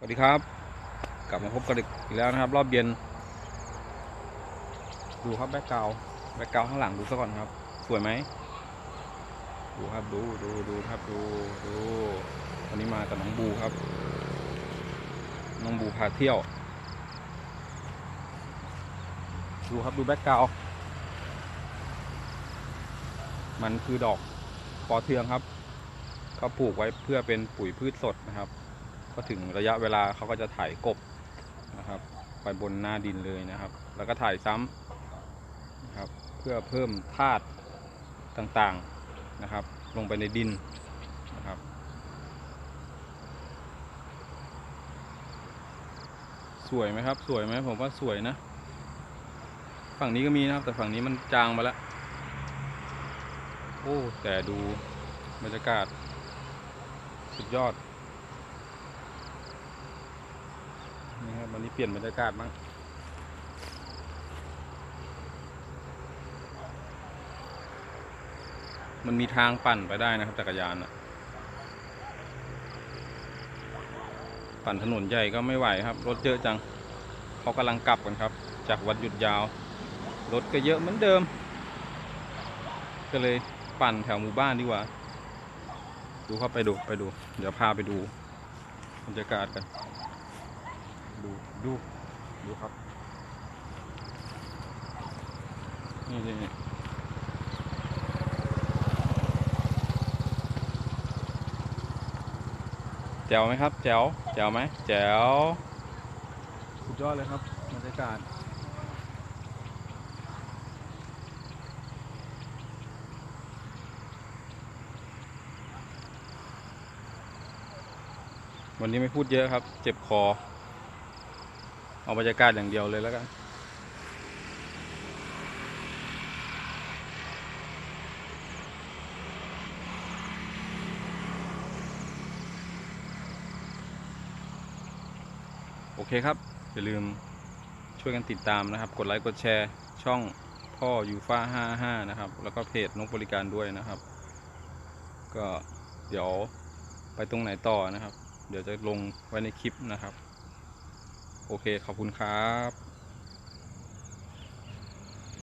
สวัสดีครับ กลับมาพบกันอีกแล้วนะครับ รอบเย็น ดูครับแบ็กกราวแบ็กกราวข้างหลังดูซะก่อนครับ สวยไหมดูครับดูดูดูครับดูดูวันนี้มากับน้องบูครับ น้องบูพาเที่ยว ดูครับดูแบ็กกราวมันคือดอกปอเทืองครับเขาปลูกไว้เพื่อเป็นปุ๋ยพืชสดนะครับ ก็ถึงระยะเวลาเขาก็จะถ่ายกบนะครับไปบนหน้าดินเลยนะครับ แล้วก็ถ่ายซ้ำนะครับเพื่อเพิ่มธาตุต่างๆนะครับ ลงไปในดินนะครับสวยไหมครับ สวยไหมผมว่าสวยนะ ฝั่งนี้ก็มีนะครับ แต่ฝั่งนี้มันจางมาแล้ว โอ้ แต่ดูบรรยากาศ สุดยอด นี่ครับ วันนี้เปลี่ยนบรรยากาศมั้งมันมีทางปั่นไปได้นะครับจักรยานอะปั่นถนนใหญ่ก็ไม่ไหวครับ รถเยอะจังเขากำลังกลับกันครับ จากวันหยุดยาว รถก็เยอะเหมือนเดิม ก็เลยปั่นแถวหมู่บ้านดีกว่า ดูเข้าไปดูไปดู เดี๋ยวพาไปดูบรรยากาศกัน ดู ดูดูครับ นี่นี่นี่แจ๋วไหมครับ แจ๋วแจ๋วไหมแจ๋วสุดยอดเลยครับบรรยากาศวันนี้ไม่พูดเยอะครับ เจ็บคอ เอาบรรยากาศอย่างเดียวเลยแล้วกันโอเคครับ อย่าลืมช่วยกันติดตามนะครับ กดไลค์กดแชร์ช่องพ่อยูฟ่า55 นะครับ แล้วก็เพจนกบริการด้วยนะครับ ก็เดี๋ยวไปตรงไหนต่อนะครับ เดี๋ยวจะลงไว้ในคลิปนะครับ โอเคขอบคุณครับ